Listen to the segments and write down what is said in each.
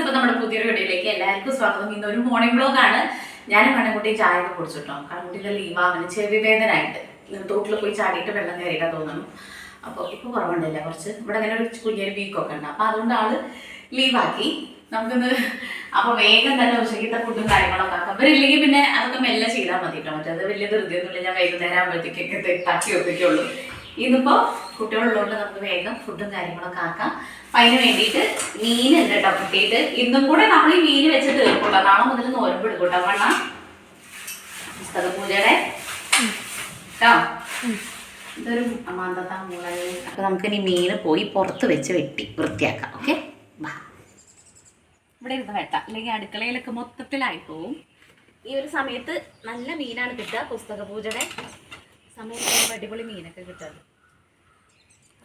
അപ്പോൾ നമ്മുടെ പുതിയൊരു വീഡിയോയിലേക്ക് എല്ലാവർക്കും സ്വാഗതം. ഇന്ന് ഒരു മോർണിംഗ് വ്ളോഗ് ആണ്. ഞാൻ കണ്ണൻകുട്ടി ചായ ഒക്കെ കുടിച്ചിട്ടോ. കണ്ണൻകുട്ടിയുടെ ലീവ് ചെവി വേദനായിട്ട് തോട്ടിൽ പോയി ചാടിയിട്ട് വെള്ളം കയറിയിട്ടാ തോന്നുന്നു അപ്പോൾ ഇപ്പൊ കുറവുണ്ടല്ല? കുറച്ച് ഇവിടെ അങ്ങനെ ഒരു കുഞ്ഞൊരു വീക്കൊക്കെ ഉണ്ട്. അപ്പോൾ അതുകൊണ്ട് ആൾ ലീവാക്കി നമുക്കിന്ന് അപ്പോൾ വേഗം തന്നെ ഉച്ചയ്ക്കത്തെ ഫുഡും കാര്യങ്ങളൊക്കെ ആക്കാം. അവരില്ലെങ്കിൽ പിന്നെ അതൊക്കെ മെല്ലെ ചെയ്താൽ മതി കേട്ടോ മറ്റേത് വലിയ ധൃതിയൊന്നുമില്ല. ഞാൻ വൈകുന്നേരം ആകുമ്പോഴത്തേക്കൊക്കെ തട്ടി ഒപ്പിക്കുള്ളൂ ഇന്നിപ്പോൾ കുട്ടികളുള്ളതുകൊണ്ട് നമുക്ക് വേഗം ഫുഡും കാര്യങ്ങളൊക്കെ ആക്കാം. അപ്പം അതിന് വേണ്ടിയിട്ട് മീനുണ്ട് കേട്ടോ കിട്ടിയിട്ട് ഇന്നും കൂടെ നമ്മൾ ഈ മീൻ വെച്ച് തീർക്കുള്ളൂ നാളെ മുതൽ നോരമ്പ് എടുക്കൂട്ടോ വണ്ണ. പുസ്തക പൂജയുടെ. കേട്ടോ ഇതൊരു മാന്തത്താ മുളക് അപ്പം നമുക്ക് ഇനി മീൻ പോയി പുറത്ത് വെച്ച് വെട്ടി വൃത്തിയാക്കാം. ഓക്കെ? ഇവിടെ ഇരുന്ന് വെട്ട. അല്ലെങ്കിൽ അടുക്കളയിലൊക്കെ മൊത്തത്തിലായി പോവും. ഈ ഒരു സമയത്ത് നല്ല മീനാണ് കിട്ടുക. പുസ്തക പൂജയുടെ സമയത്ത് അടിപൊളി മീനൊക്കെ കിട്ടുക.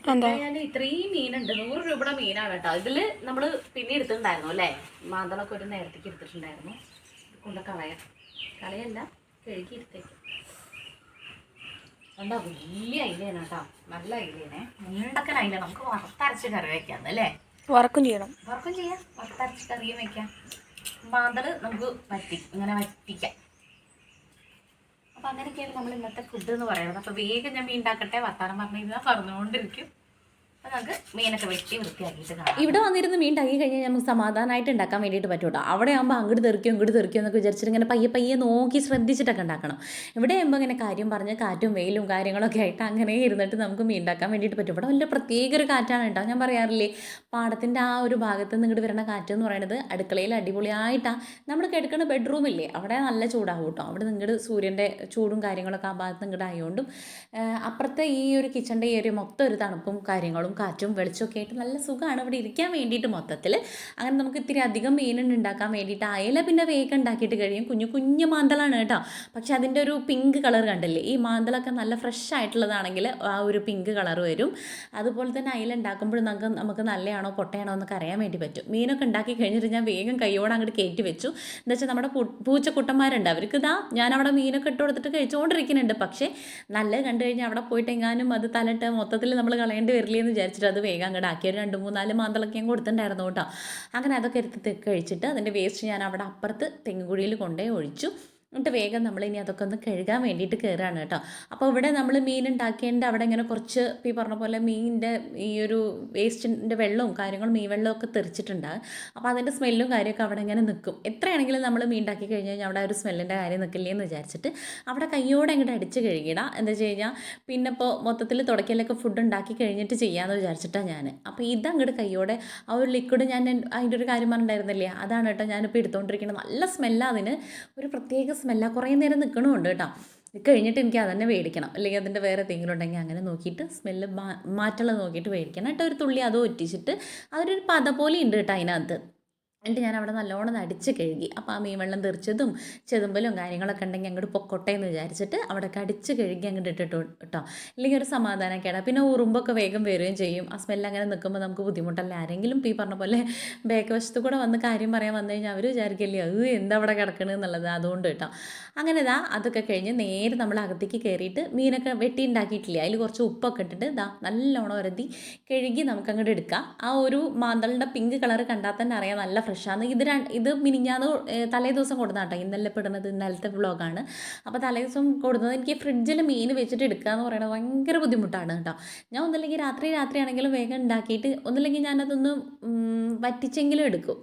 ഇത്രയും മീനുണ്ട്. നൂറ് രൂപയുടെ മീനാണ് കേട്ടോ. ഇതിൽ നമ്മൾ പിന്നെ എടുത്തിട്ടുണ്ടായിരുന്നു അല്ലേ? മാന്തളൊക്കെ ഒരു നേരത്തേക്ക് എടുത്തിട്ടുണ്ടായിരുന്നു. കൊണ്ട് കളയാം. കളയല്ല കഴുകി എടുത്തേക്ക്. എന്താ വലിയ അയിലാണ് കേട്ടോ. നല്ല അയിലാണ് മുണ്ടക്കൻ അയില നമുക്ക് വറുത്തരച്ച് കറി വെക്കാം അല്ലേ? വറക്കും ചെയ്യണം. വറുക്കും ചെയ്യാം. വറുത്തരച്ച് കറിയും വെക്കാം. മാന്തൾ നമുക്ക് വറ്റി ഇങ്ങനെ വറ്റിക്കാം. അപ്പൊ അങ്ങനെയൊക്കെയാണ് നമ്മൾ ഇന്നത്തെ ഫുഡ് എന്ന് പറയുന്നത്. അപ്പൊ വേഗം ഞാൻ മീൻ ഉണ്ടാക്കട്ടെ വർത്താനം പറഞ്ഞു കഴിഞ്ഞാൽ പറഞ്ഞുകൊണ്ടിരിക്കും ഇവിടെ വന്നിരുന്ന് മീൻ ഉണ്ടാക്കി കഴിഞ്ഞാൽ നമുക്ക് സമാധാനമായിട്ട് ഉണ്ടാക്കാൻ വേണ്ടിയിട്ട് പറ്റൂട്ടോ. അവിടെ ആകുമ്പോൾ അങ്ങോട്ട് തെറിക്കും ഇങ്ങോട്ട് തെറിക്കും എന്നൊക്കെ വിചാരിച്ചിട്ട് ഇങ്ങനെ പയ്യെ പയ്യെ നോക്കി ശ്രദ്ധിച്ചിട്ടൊക്കെ ഉണ്ടാക്കണം. ഇവിടെ ആകുമ്പോൾ ഇങ്ങനെ കാര്യം പറഞ്ഞ് കാറ്റും വെയിലും കാര്യങ്ങളൊക്കെ ആയിട്ട് അങ്ങനെ ഇരുന്നിട്ട് നമുക്ക് മീൻ ഉണ്ടാക്കാൻ വേണ്ടിയിട്ട് പറ്റും. ഇവിടെ വലിയ പ്രത്യേക ഒരു കാറ്റാണ് കേട്ടോ. ഞാൻ പറയാറില്ലേ പാടത്തിന്റെ ആ ഒരു ഭാഗത്ത് നിന്ന് ഇങ്ങോട്ട് വരുന്ന കാറ്റ് എന്ന് പറയുന്നത് അടുക്കളയിൽ അടിപൊളിയായിട്ടാണ് നമ്മൾ കിടക്കുന്ന ബെഡ്റൂം ഇല്ലേ അവിടെ നല്ല ചൂടാവും കേട്ടോ. അവിടെ നിങ്ങളുടെ സൂര്യന്റെ ചൂടും കാര്യങ്ങളൊക്കെ ആ ഭാഗത്ത് നിങ്ങളുടെ ആയതുകൊണ്ടും അപ്പുറത്തെ ഈ ഒരു കിച്ചണിന്റെ ഏരിയ മൊത്തം ഒരു തണുപ്പും കാര്യങ്ങളും കാറ്റും വെളിച്ചമൊക്കെ ആയിട്ട് നല്ല സുഖമാണ് ഇവിടെ ഇരിക്കാൻ വേണ്ടിയിട്ട് മൊത്തത്തിൽ. അങ്ങനെ നമുക്ക് ഇത്തിരി അധികം മീനുണ്ട് ഉണ്ടാക്കാൻ വേണ്ടിയിട്ട് അയല പിന്നെ വേഗം ഉണ്ടാക്കിയിട്ട് കഴിയും. കുഞ്ഞു കുഞ്ഞു മാന്തലാണ് കേട്ടോ. പക്ഷേ അതിന്റെ ഒരു പിങ്ക് കളർ കണ്ടല്ലേ? ഈ മാന്തലൊക്കെ നല്ല ഫ്രഷ് ആയിട്ടുള്ളതാണെങ്കിൽ ആ ഒരു പിങ്ക് കളർ വരും. അതുപോലെ തന്നെ അയല ഉണ്ടാക്കുമ്പോൾ നമുക്ക് നമുക്ക് നല്ലയാണോ പൊട്ടയാണോ എന്നൊക്കെ അറിയാൻ വേണ്ടി പറ്റും. മീനൊക്കെ ഉണ്ടാക്കി കഴിഞ്ഞിട്ട് ഞാൻ വേഗം കൈയോടെ അങ്ങോട്ട് കയറ്റി വെച്ചു. എന്താ വെച്ചാൽ നമ്മുടെ പൂച്ച പൂച്ചക്കുട്ടന്മാരുണ്ട്. അവർക്ക് ഇതാ ഞാൻ അവിടെ മീനൊക്കെ ഇട്ട് കൊടുത്തിട്ട് കഴിച്ചുകൊണ്ടിരിക്കുന്നുണ്ട് പക്ഷേ നല്ല കണ്ടു കഴിഞ്ഞാൽ അവിടെ പോയിട്ട് എങ്ങാനും അത് തലട്ട് മൊത്തത്തിൽ നമ്മൾ കളയേണ്ടി വരില്ലേ എന്ന് വിചാരിച്ചിട്ട് അത് വേഗം അങ്ങോട്ട് ആക്കി. ഒരു രണ്ട് മൂന്നാൽ മാന്തളൊക്കെ ഞാൻ കൊടുത്തിട്ടുണ്ടായിരുന്നു കേട്ടോ. അങ്ങനെ അതൊക്കെ എടുത്ത് കഴിച്ചിട്ട് അതിന്റെ വേസ്റ്റ് ഞാൻ അവിടെ അപ്പുറത്ത് തെങ്ങുകുഴിയിൽ കൊണ്ടുപോയി ഒഴിച്ചു. എന്നിട്ട് വേഗം നമ്മൾ ഇനി അതൊക്കെ ഒന്ന് കഴുകാൻ വേണ്ടിയിട്ട് കയറുകയാണ് കേട്ടോ. അപ്പോൾ ഇവിടെ നമ്മൾ മീൻ ഉണ്ടാക്കിയതിന്റെ അവിടെ ഇങ്ങനെ കുറച്ച് ഈ പറഞ്ഞ പോലെ മീനിന്റെ ഈ ഒരു വേസ്റ്റിന്റെ വെള്ളവും കാര്യങ്ങളും മീൻ വെള്ളവും ഒക്കെ തെറിച്ചിട്ടുണ്ട് അപ്പോൾ അതിന്റെ സ്മെല്ലും കാര്യമൊക്കെ അവിടെ ഇങ്ങനെ നിൽക്കും. എത്രയാണെങ്കിലും നമ്മൾ മീൻ ഉണ്ടാക്കി കഴിഞ്ഞ് കഴിഞ്ഞാൽ അവിടെ ഒരു സ്മെല്ലിന്റെ കാര്യം നിൽക്കില്ലേ എന്ന് വിചാരിച്ചിട്ട് അവിടെ കയ്യോടെ അങ്ങോട്ട് അടിച്ച് കഴുകിടാം എന്താ വെച്ച് കഴിഞ്ഞാൽ പിന്നെ ഇപ്പോൾ മൊത്തത്തിൽ തുടക്കലൊക്കെ ഫുഡ് ഉണ്ടാക്കി കഴിഞ്ഞിട്ട് ചെയ്യാമെന്ന് വിചാരിച്ചിട്ടാണ് ഞാൻ അപ്പോൾ ഇതങ്ങോട്ട് കയ്യോടെ ആ ഒരു ലിക്വിഡ് ഞാൻ അതിന്റെ ഒരു കാര്യം പറഞ്ഞിട്ടുണ്ടായിരുന്നില്ലേ? അതാണ് കേട്ടോ ഞാനിപ്പോൾ എടുത്തുകൊണ്ടിരിക്കുന്നത്. നല്ല സ്മെല്ലാണ് അതിന്. ഒരു പ്രത്യേക സ്മെല്ലാണ് കുറേ നേരം നിൽക്കണമുണ്ട് കേട്ടോ. കഴിഞ്ഞിട്ട് എനിക്ക് അതന്നെ മേടിക്കണം. അല്ലെങ്കിൽ അതിന്റെ വേറെ എന്തെങ്കിലും ഉണ്ടെങ്കിൽ അങ്ങനെ നോക്കിയിട്ട് സ്മെല്ല് മാറ്റുള്ളത് നോക്കിയിട്ട് മേടിക്കണം. കേട്ടോ ഒരു തുള്ളി അത് ഒറ്റിച്ചിട്ട് അതൊരു പത പോലെ ഉണ്ട് കേട്ടോ അതിനകത്ത്. എന്നിട്ട് ഞാൻ അവിടെ നല്ലോണം അടിച്ച് കഴുകി. അപ്പോൾ ആ മീൻ വെള്ളം തെറിച്ചതും ചെതുമ്പലും കാര്യങ്ങളൊക്കെ ഉണ്ടെങ്കിൽ അങ്ങോട്ട് പൊക്കോട്ടെ എന്ന് വിചാരിച്ചിട്ട് അവിടെ അടിച്ച് കഴുകി അങ്ങോട്ട് ഇട്ടിട്ട് കേട്ടോ. ഇല്ലെങ്കിൽ ഒരു സമാധാനക്കേടാ. പിന്നെ ഉറുമ്പൊക്കെ വേഗം വരികയും ചെയ്യും. ആ സ്മെല്ല് അങ്ങനെ നിൽക്കുമ്പോൾ നമുക്ക് ബുദ്ധിമുട്ടല്ല? ആരെങ്കിലും ഈ പറഞ്ഞ പോലെ ബേക്ക് വശത്ത് കൂടെ വന്ന് കാര്യം പറയാൻ വന്നു കഴിഞ്ഞാൽ അവർ വിചാരിക്കില്ലേ അത് എന്താ അവിടെ കിടക്കണത് എന്നുള്ളത്. അതുകൊണ്ട് കേട്ടോ. അങ്ങനെ ഇതാ അതൊക്കെ കഴിഞ്ഞ് നേരെ നമ്മൾ അകത്തേക്ക് കയറിയിട്ട് മീനൊക്കെ വെട്ടി ഉണ്ടാക്കിയിട്ടില്ലേ? അതിൽ കുറച്ച് ഉപ്പൊക്കെ ഇട്ടിട്ട് ഇതാ നല്ലോണം ഉരതി കഴുകി നമുക്ക് അങ്ങോട്ട് എടുക്കാം. ആ ഒരു മാന്തളിന്റെ പിങ്ക് കളർ കണ്ടാൽ തന്നെ അറിയാം നല്ല ഫ്രഷാണ് ഇത് ഇത് മിനിഞ്ഞാന്ന് തലേ ദിവസം കൊടുത്താട്ടോ ഇന്നലെ പെടുന്നത് ഇന്നലത്തെ വ്ളോഗാണ് അപ്പോൾ തലേ ദിവസം കൊടുത്തത് എനിക്ക് ഫ്രിഡ്ജിൽ മീൻ വെച്ചിട്ട് എടുക്കുക എന്ന് പറയുന്നത് ഭയങ്കര ബുദ്ധിമുട്ടാണ് കേട്ടോ. ഞാൻ ഒന്നില്ലെങ്കിൽ രാത്രി രാത്രി ആണെങ്കിലും വേഗം ഉണ്ടാക്കിയിട്ട് ഒന്നില്ലെങ്കിൽ ഞാനതൊന്ന് വറ്റിച്ചെങ്കിലും എടുക്കും.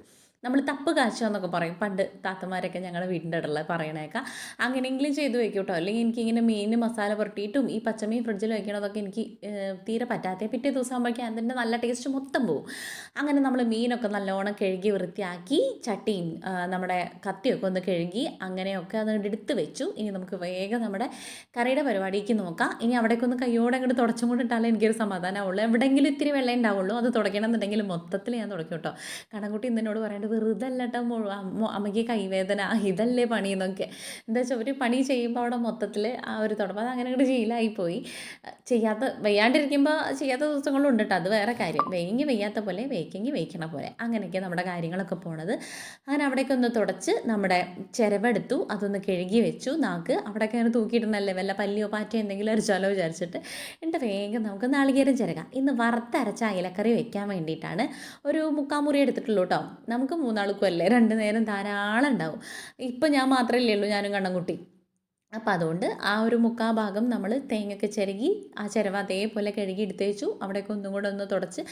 നമ്മൾ തപ്പ് കാച്ചുക എന്നൊക്കെ പറയും. പണ്ട് താത്തമാരൊക്കെ ഞങ്ങളുടെ വീടിന്റെ ഇടയിൽ പറയണേക്കാം. അങ്ങനെയെങ്കിലും ചെയ്തു വെക്കും കേട്ടോ അല്ലെങ്കിൽ എനിക്കിങ്ങനെ മീൻ മസാല പുരട്ടിയിട്ടും ഈ പച്ചമീൻ ഫ്രിഡ്ജിൽ വെക്കണതൊക്കെ എനിക്ക് തീരെ പറ്റാത്ത പിറ്റേ ദിവസം ആകുമ്പോഴേക്കും അതിന്റെ നല്ല ടേസ്റ്റ് മൊത്തം പോവും. അങ്ങനെ നമ്മൾ മീനൊക്കെ നല്ലോണം കഴുകി വൃത്തിയാക്കി ചട്ടിയും നമ്മുടെ കത്തിയൊക്കെ ഒന്ന് കഴുകി അങ്ങനെയൊക്കെ അത് എടുത്ത് വെച്ചു. ഇനി നമുക്ക് വേഗം നമ്മുടെ കറിയുടെ പരിപാടിക്ക് നോക്കാം. ഇനി അവിടേക്ക് ഒന്ന് കയ്യോടെ അങ്ങോട്ട് തുടച്ചും കൊണ്ട് ഇട്ടാലേ എനിക്കൊരു സമാധാനമാവുള്ളൂ. എവിടെയെങ്കിലും ഇത്തിരി വെള്ളം ഉണ്ടാവുള്ളൂ. അത് തുടയ്ക്കണം എന്നുണ്ടെങ്കിൽ മൊത്തത്തിൽ ഞാൻ തുടയ്ക്കും കേട്ടോ. കണക്കുട്ടി ഇന്നോട് പറയേണ്ടത് വെറുതെ അല്ലട്ടോ അമ്മയ്ക്ക് കൈവേദന ഇതല്ലേ പണി എന്നൊക്കെ. എന്താ വെച്ചാൽ ഒരു പണി ചെയ്യുമ്പോൾ അവിടെ മൊത്തത്തിൽ ആ ഒരു തുടപ്പം അത് അങ്ങനെ അങ്ങോട്ട് ശീലമായിപ്പോയി ചെയ്യാത്ത വയ്യാണ്ടിരിക്കുമ്പോൾ ചെയ്യാത്ത ദിവസങ്ങളും ഉണ്ട് കേട്ടോ അത് വേറെ കാര്യം. വെയ്യെങ്കിൽ വെയ്യാത്ത പോലെ വെയ്ക്കെങ്കിൽ വെയ്ക്കണ പോലെ. അങ്ങനെയൊക്കെ നമ്മുടെ കാര്യങ്ങളൊക്കെ പോണത്. അങ്ങനെ അവിടേക്ക് ഒന്ന് തുടച്ച് നമ്മുടെ ചിരവെടുത്തു. അതൊന്ന് കഴുകി വെച്ചു. നാക്ക് അവിടെയൊക്കെ അങ്ങനെ തൂക്കിയിടുന്നല്ലേ വല്ല പല്ലിയോ പാറ്റയോ എന്തെങ്കിലും അരിച്ചാലോ വിചാരിച്ചിട്ട്. എന്നിട്ട് വേഗം നമുക്ക് നാളികേരം ചിരകാം. ഇന്ന് വറുത്തരച്ച അയലക്കറി വെക്കാൻ വേണ്ടിയിട്ടാണ്. ഒരു മുക്കാമുറി എടുത്തിട്ടുള്ളൂ കേട്ടോ നമുക്ക് മൂന്നാൾക്കും അല്ലേ രണ്ട് നേരം ധാരാളം ഉണ്ടാവും. ഇപ്പം ഞാൻ മാത്രമല്ലേ ഉള്ളൂ ഞാനും കണ്ണൻകുട്ടി. അപ്പോൾ അതുകൊണ്ട് ആ ഒരു മുക്കാ ഭാഗം നമ്മൾ തേങ്ങയൊക്കെ ചിരകി ആ ചിരവ അതേപോലെ കഴുകി എടുത്ത് വെച്ചു. അവിടേക്ക് ഒന്നും കൂടെ ഒന്ന് തുടച്ച്